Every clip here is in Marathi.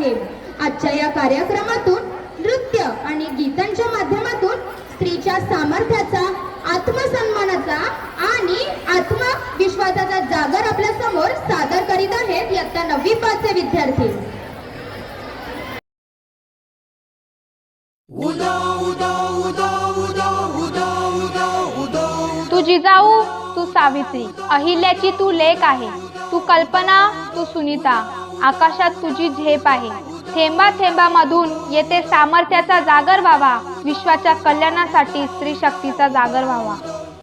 आहे. आजच्या या कार्यक्रमातून नृत्य आणि गीतांच्या माध्यमातून स्त्रीच्या सामर्थ्याचा आत्मसन्मानाचा आणि आत्मविश्वासाचा जागर आपल्यासमोर सादर करीत आहेत इयत्ता नववी पाचचे विद्यार्थी. तू जिजाऊ तू सावित्री अहिल्याची तू लेख आहे. तू कल्पना तू सुनीता. आकाशात तुझी झेप आहे. थेंबा थेंबामधून येते सामर्थ्याचा जागर व्हावा. विश्वाच्या कल्याणासाठी स्त्री शक्तीचा जागर व्हावा.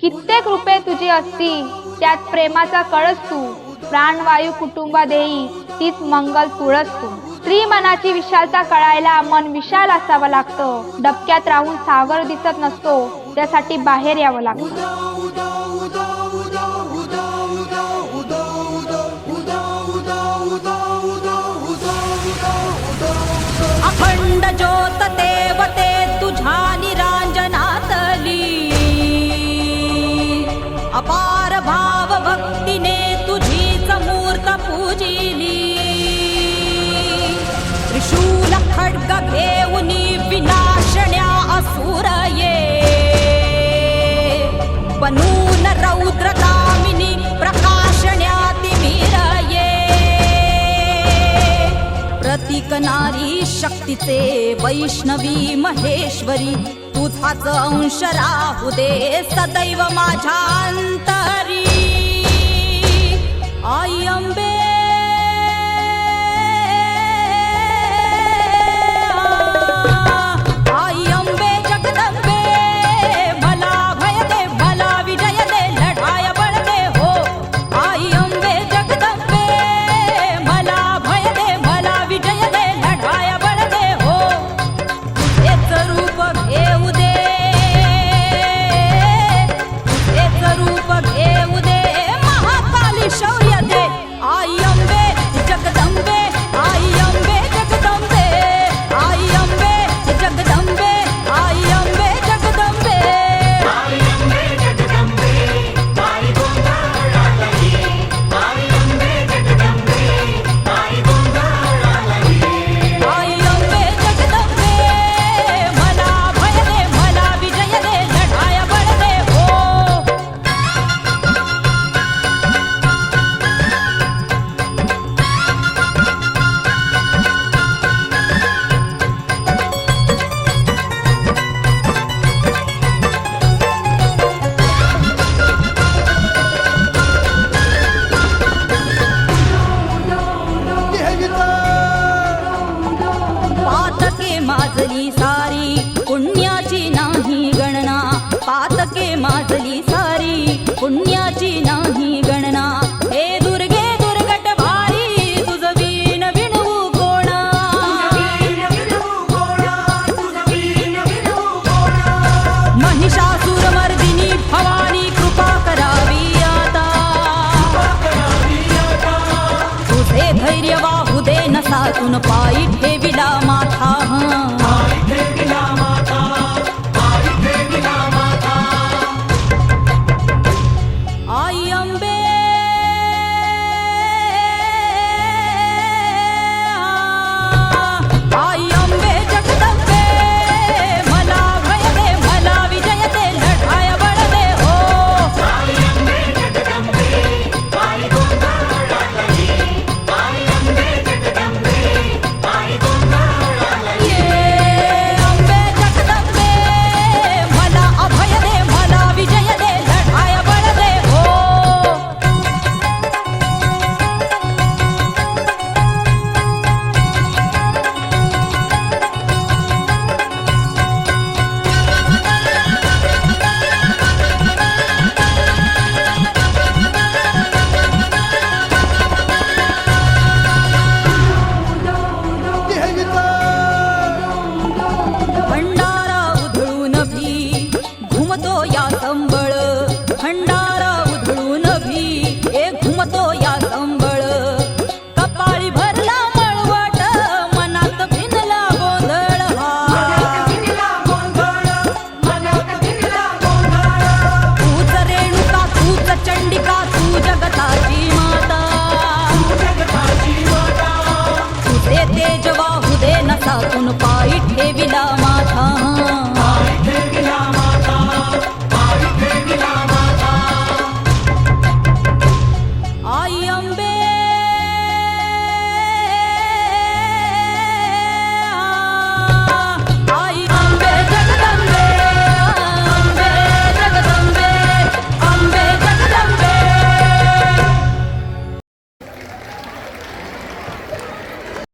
कित्येक रुपये तुझे असती त्यात प्रेमाचा कळस तू. प्राणवायू कुटुंबा देई तीच मंगल तुळस तू. स्त्री मनाची विशालता कळायला मन विशाल असावं लागतं. डबक्यात राहून सागर दिसत नसतो त्यासाठी बाहेर यावं लागतं. अखंड ज्योत देवते तुझ्या निरांजनातली अपार भाव भक्तीने तुझी मूर्त पूजिली. त्रिशूल खड्ग घेऊन विनाशण्या असुर ये बनून रौद्र प्रतीक नारी शक्तीचे वैष्णवी महेश्वरी तुझाच अंश राहू दे सदैव माझ्या अंतरी. आई अंबे तुझे पायी ठेविला माथा. কোন পা